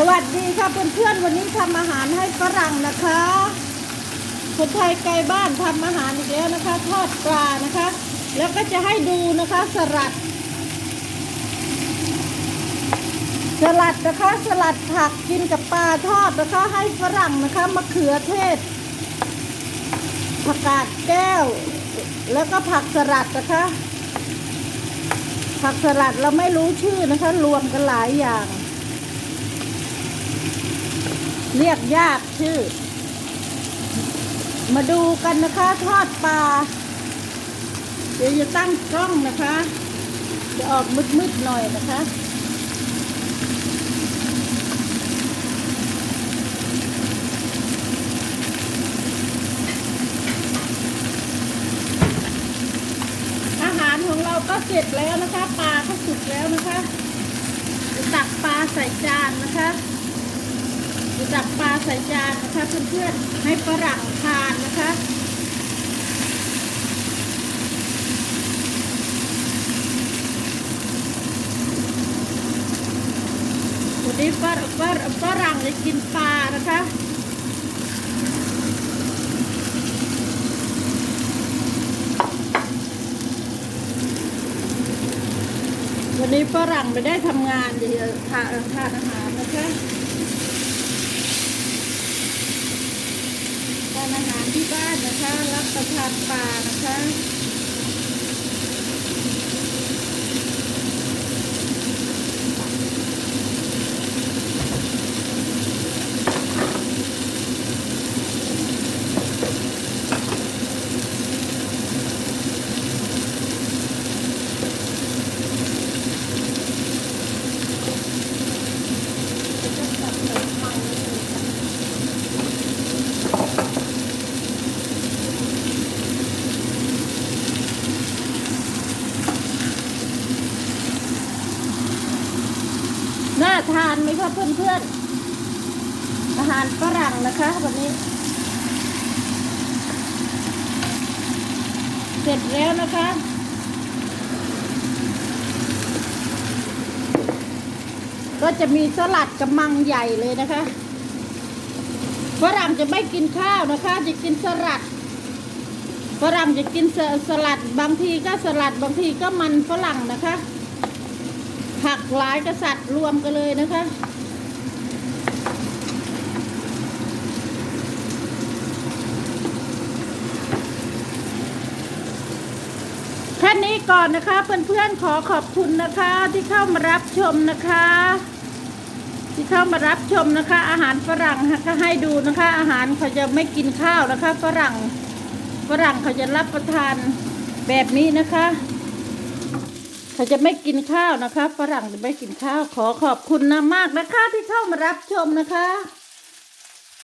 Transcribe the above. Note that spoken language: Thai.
สวัสดีค่ะเพื่อนๆวันนี้ทำอาหารให้ฝรั่งนะคะคนไทยไกลบ้านทำอาหารอีกแล้วนะคะ ทอดปลานะคะ แล้วก็จะให้ดูนะคะสลัด สลัดนะคะสลัดผักกินกับปลาทอดนะคะ ให้ฝรั่งนะคะมะเขือเทศผักกาดแก้ว แล้วก็ผักสลัดนะคะ ผักสลัดเราไม่รู้ชื่อนะคะ รวมกันหลายอย่าง เรียกยากชื่อ มาดูกันนะคะทอดปลา เดี๋ยวจะตั้งกล้องนะคะ จะออกมืดๆหน่อยนะคะอาหารของเราก็เสร็จแล้วนะคะ ปลาก็สุกแล้วนะคะจะตักปลาใส่จานนะคะ จะตักปลาใส่จานนะคะเพื่อนๆให้ฝรั่งทานนะคะวันนี้ฝรฝรฝรั่งจะกินปลานะคะวันนี้ฝรั่งไม่ได้ทำงานเดี๋ยวทานอาหารนะคะทานอาหารที่ บ้านนะคะ รับประทานปลานะคะ ทานไหมคะเพื่อนๆ อาหารฝรั่งนะคะวันนี้ เสร็จแล้วนะคะก็จะมีสลัดกำมังใหญ่เลยนะคะฝรั่งจะไม่กินข้าวนะคะ จะกินสลัดฝรั่งจะกินสสลัดบางทีก็สลัดบางทีก็มันฝรั่งนะคะ ผักหลายกษัตริย์รวมกันเลยนะคะแค่นี้ก่อนนะคะเพื่อนๆขอขอบคุณนะคะที่เข้ามารับชมนะคะ ที่เข้ามารับชมนะคะ อาหารฝรั่งก็ให้ดูนะคะ อาหารเขาจะไม่กินข้าวนะคะ ฝรั่งฝรั่งเขาจะรับประทานแบบนี้นะคะ เขาจะไม่กินข้าวนะคะฝรั่งจะไม่กินข้าวขอขอบคุณนะมากนะคะที่เข้ามารับชมนะคะ